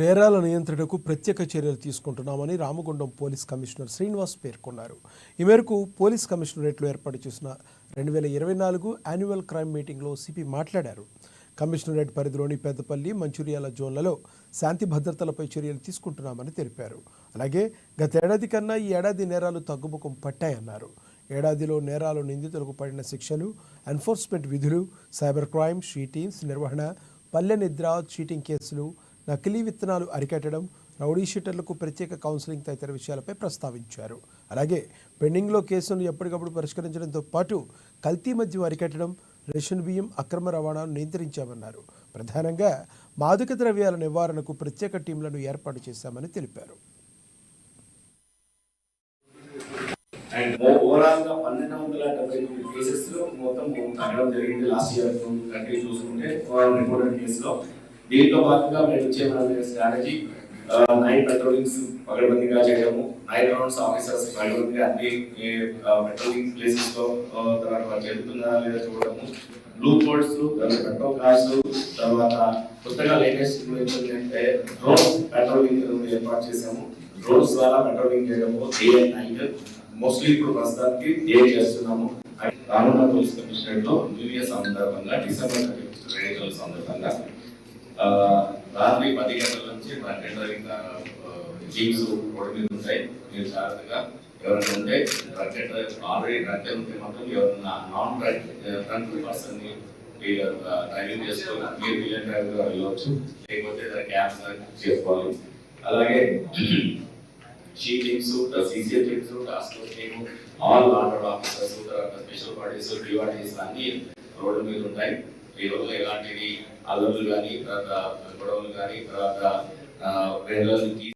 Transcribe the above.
నేరాల నియంత్రణకు ప్రత్యేక చర్యలు తీసుకుంటున్నామని రామగుండం పోలీస్ కమిషనర్ శ్రీనివాస్ పేర్కొన్నారు. ఈ మేరకు పోలీస్ కమిషనరేట్లో ఏర్పాటు చేసిన రెండు వేల ఇరవై నాలుగు యాన్యువల్ క్రైమ్ మీటింగ్లో సిపి మాట్లాడారు. కమిషనరేట్ పరిధిలోని పెద్దపల్లి మంచిర్యాల జోన్లలో శాంతి భద్రతలపై చర్యలు తీసుకుంటున్నామని తెలిపారు. అలాగే గతేడాది కన్నా ఈ ఏడాది నేరాలు తగ్గుముఖం పట్టాయన్నారు. ఏడాదిలో నేరాలు నిందితులకు పడిన శిక్షలు ఎన్ఫోర్స్మెంట్ విధులు సైబర్ క్రైమ్ షీటింగ్స్ నిర్వహణ పల్లె నిద్ర చీటింగ్ కేసులు నకిలీ విత్తనాలు అరికట్టడం రౌడీ షీటర్లకు ప్రత్యేక కౌన్సిలింగ్ తదితర విషయాలపై ప్రస్తావించారు. అలాగే పెండింగ్లో కేసులను ఎప్పటికప్పుడు పరిష్కరించడంతో పాటు కల్తీ మద్యం అరికట్టడం రేషన్ బియ్యం అక్రమ రవాణాను నియంత్రించామన్నారు. ప్రధానంగా మాదక ద్రవ్యాల నివారణకు ప్రత్యేక టీంలను ఏర్పాటు చేశామని తెలిపారు. అండ్ ఓవరాల్గా పన్నెండు వందల డెబ్బై తొమ్మిది కేసెస్లో మొత్తం తగ్గడం జరిగింది. లాస్ట్ ఇయర్ కంట్రీ చూసుకుంటే రిపోర్టెడ్ కేసులో దీంట్లో భాగంగా మేము ఇచ్చే స్ట్రాటజీ నైన్ పెట్రోలింగ్స్ పగడబందీగా చేయడము నైన్ రౌండ్స్ ఆఫీసర్స్ పగడబందీగా అన్ని పెట్రోలింగ్ ప్లేసెస్లో తర్వాత వాళ్ళు జరుగుతుందా లేదా చూడడము బ్లూ బోర్డ్స్ పెట్రోల్ కార్స్ తర్వాత కొత్తగా లేటెస్ట్ ఏంటంటే డ్రోన్ పెట్రోలింగ్ ఏర్పాటు చేసాము డ్రోన్స్ ద్వారా పెట్రోలింగ్ చేయడము డే అండ్ నైట్ మోస్ట్లీ ఇప్పుడు ప్రస్తుతానికి డే చేస్తున్నాము. రానున్న పోలీస్ కమిషనరేట్లో న్యూ ఇయర్ సందర్భంగా డిసెంబర్ రేడియో సందర్భంగా రాత్రి పది గంటల నుంచి పన్నెండు టీమ్స్ రోడ్డు మీద ఉంటాయి. మీరు జాగ్రత్తగా ఎవరైనా ఉంటే డ్రగ్ ఆల్రెడీ డ్రగ్ ఉంటే మాత్రం ఎవరైనా నాన్ డ్రగ్ డ్రంక్ పర్సన్ని డ్రైవింగ్ చేసుకొని మీరు మిలియన్ డ్రైవర్ వెళ్ళవచ్చు. లేకపోతే క్యాబ్స్ చేసుకోవాలి. అలాగే she teams CC teams task force team all order officers తర్వాత స్పెషల్ పార్టీస్ డివాటీస్ అన్ని రోడ్డు మీద ఉంటాయి. ఈ రోజు ఎలాంటివి అల్లర్లు కానీ తర్వాత గొడవలు కానీ తర్వాత వేరే